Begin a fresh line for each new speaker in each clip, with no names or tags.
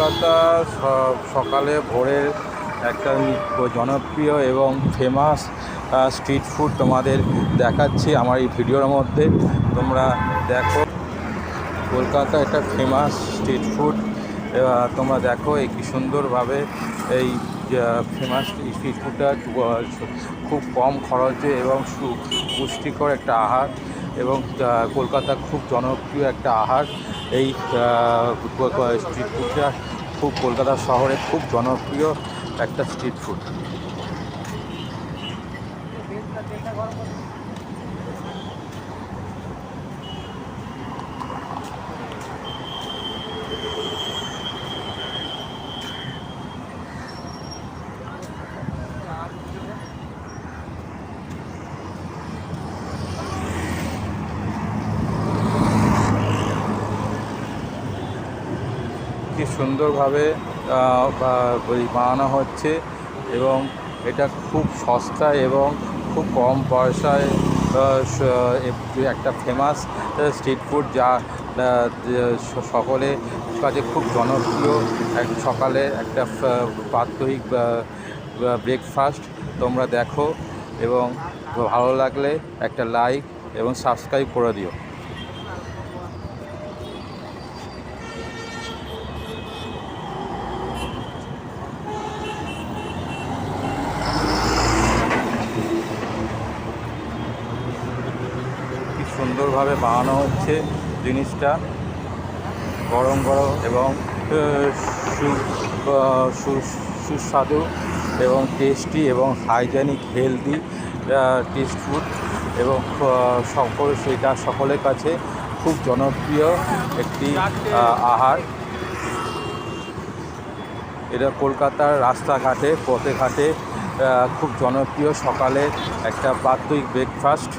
কলকাতা সকালে ভোরের একটা জনপ্রিয় এবং ফেমাস স্ট্রিট ফুড তোমাদের দেখাচ্ছি আমার এই ভিডিওর মধ্যে। তোমরা দেখো, কলকাতা একটা ফেমাস স্ট্রিট ফুড তোমরা দেখো এই কি সুন্দরভাবে এই ফেমাস স্ট্রিট ফুডটা খুব কম খরচে এবং পুষ্টিকর একটা আহার। এবং কলকাতা খুব জনপ্রিয় একটা আহার। এই স্ট্রিট ফুডটা খুব কলকাতা শহরে খুব জনপ্রিয় একটা স্ট্রিট ফুড কি সুন্দরভাবে বানানো হচ্ছে এবং এটা খুব সস্তা এবং খুব কম পয়সায় একটা ফেমাস স্ট্রিট ফুড যা সকলে কাছে খুব জনপ্রিয়। এক সকালে একটা প্রাত্যহিক ব্রেকফাস্ট তোমরা দেখো এবং ভালো লাগলে একটা লাইক এবং সাবস্ক্রাইব করে দিও কি সুন্দরভাবে বানানো হচ্ছে জিনিসটা। গরম গরম এবং সুস্বাদু এবং টেস্টি এবং হাইজেনিক হেলদি টেস্ট ফুড এবং সকল, সেটা সকলের কাছে খুব জনপ্রিয় একটি আহার। এটা কলকাতার রাস্তাঘাটে, পথে ঘাটে খুব জনপ্রিয় সকালে একটা প্রাত্যহিক ব্রেকফাস্ট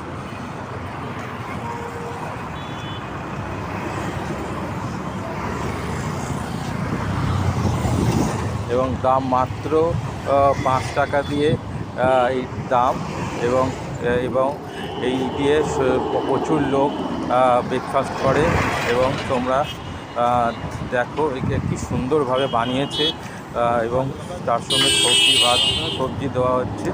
এবং দাম মাত্র পাঁচ টাকা দিয়ে এই দাম এবং এবং এই দিয়ে প্রচুর লোক ব্রেকফাস্ট করে এবং তোমরা দেখো একে কি সুন্দরভাবে বানিয়েছে এবং তার সঙ্গে সবজি ভাত, সবজি দেওয়া হচ্ছে।